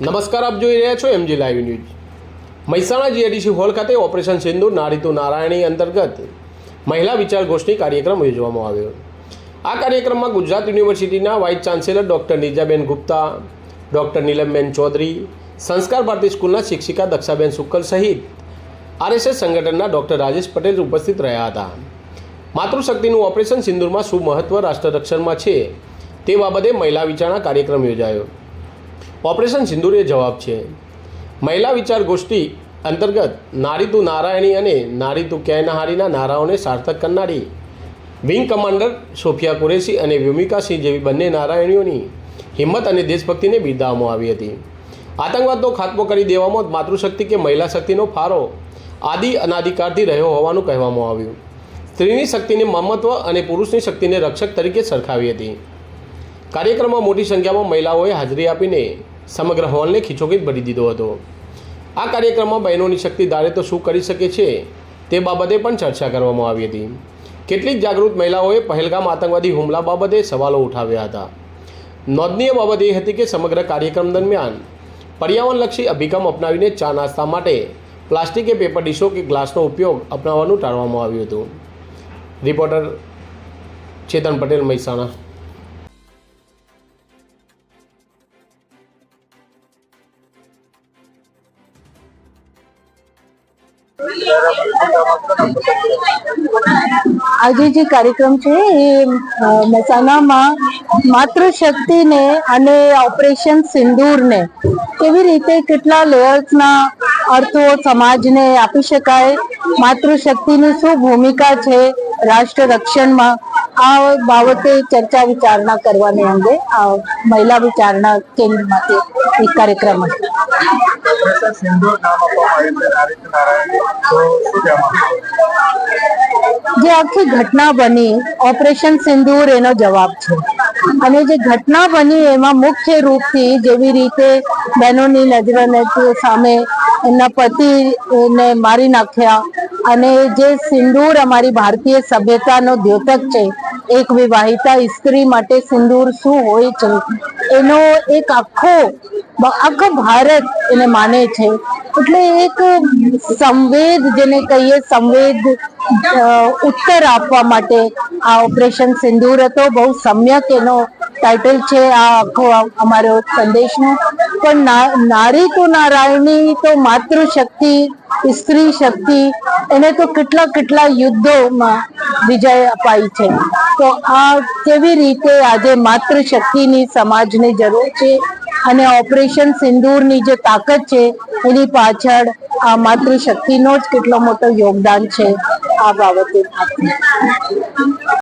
નમસ્કાર, આપ જોઈ રહ્યા છો MG live news Mehsana GIDC hall ખાતે ઓપરેશન સિંદૂર, નારીતુ નારાયણી અંતર્ગત મહિલા વિચાર ગોષ્ઠી કાર્યક્રમ યોજવામાં આવ્યો. આ કાર્યક્રમમાં ગુજરાત યુનિવર્સિટીના vice chancellor doctor Nijaben Gupta, doctor Neelamben Chaudhary, Sanskar Bharati સ્કૂલના શિક્ષિકા દક્ષાબેન શુક્લ સહિત આરએસએસ સંગઠનના ડૉક્ટર રાજેશ પટેલ ઉપસ્થિત રહ્યા હતા. માતૃશક્તિનું ઓપરેશન સિંદૂરમાં શું મહત્વ રાષ્ટ્ર રક્ષણમાં છે તે બાબતે મહિલા વિચારણા કાર્યક્રમ યોજાયો. ઓપરેશન સિંદૂર જવાબ છે. મહિલા વિચાર ગોષ્ઠી અંતર્ગત નારી તું નારાયણી અને નારી તું કૈનહારીના નારાઓને સાર્થક કરનારી વિંગ કમાન્ડર સોફિયા કુરેશી અને વ્યોમિકા સિંહ જેવી બંને નારાયણીઓની હિંમત અને દેશભક્તિને બિરદાવવામાં આવી હતી. આતંકવાદનો ખાત્મો કરી દેવામાં માતૃશક્તિ કે મહિલા શક્તિનો ફારો આદિ અનાધિકારથી રહ્યો હોવાનું કહેવામાં આવ્યું. સ્ત્રીની શક્તિને મમત્વ અને પુરુષની શક્તિને રક્ષક તરીકે સરખાવી હતી. કાર્યક્રમમાં મોટી સંખ્યામાં મહિલાઓએ હાજરી આપીને સમગ્ર હોલને ખીચોખીચ ભરી દીધો હતો. આ કાર્યક્રમમાં બહેનોની શક્તિ ધારે તો શું કરી શકે છે તે બાબતે પણ ચર્ચા કરવામાં આવી હતી. કેટલીક જાગૃત મહિલાઓએ પહેલગામ આતંકવાદી હુમલા બાબતે સવાલો ઉઠાવ્યા હતા. નોંધનીય બાબત એ હતી કે સમગ્ર કાર્યક્રમ દરમિયાન પર્યાવરણલક્ષી અભિગમ અપનાવીને ચા નાસ્તા માટે પ્લાસ્ટિક કે પેપર ડીશો કે ગ્લાસનો ઉપયોગ અપનાવવાનું ટાળવામાં આવ્યું હતું. રિપોર્ટર ચેતન પટેલ મહેસાણા. આજે જે કાર્યક્રમ છે એ મહેસાણામાં માતૃશક્તિને અને ઓપરેશન સિંદૂરને કેવી રીતે કેટલા લેયર્સના અર્થો સમાજને આપી શકાય? માતૃશક્તિની શું ભૂમિકા છે રાષ્ટ્ર રક્ષણમાં આ બાબતે ચર્ચા વિચારણા કરવાને અંગે આ મહિલા વિચારણા કેન્દ્રમાંથી એક કાર્યક્રમ હતો. જે આખી ઘટના બની, ઓપરેશન સિંદૂર એનો જવાબ છે. અને જે ઘટના બની એમાં મુખ્ય રૂપથી જેવી રીતે બહેનોની નજરને સામે એમના પતિને મારી નાખ્યા અને જે સિંદૂર અમારી ભારતીય સભ્યતાનો દ્યોતક છે, એક વિવાહિતા સ્ત્રી માટે સિંદૂર શું હોય છે, એનો એક આખો આખો ભારત એને માને છે. એટલે એક સંવેદ, જેને કહીએ સંવેદ ઉત્તર આપવા માટે આ ઓપરેશન સિંદૂર હતો. બહુ સમ્યક એનો ટાઇટલ છે આ આખો અમારો સંદેશનો. પણ નારી તો નારાયણી તો માતૃશક્તિ, સ્ત્રી શક્તિ, એને તો કેટલા કેટલા યુદ્ધોમાં વિજય અપાઈ છે. તો આ કેવી રીતે આજે માતૃશક્તિની સમાજને જરૂર છે? અને ઓપરેશન સિંદૂરની જે તાકાત છે, એની પાછળ આ માતૃશક્તિનો જ કેટલો મોટો યોગદાન છે આ બાબતે.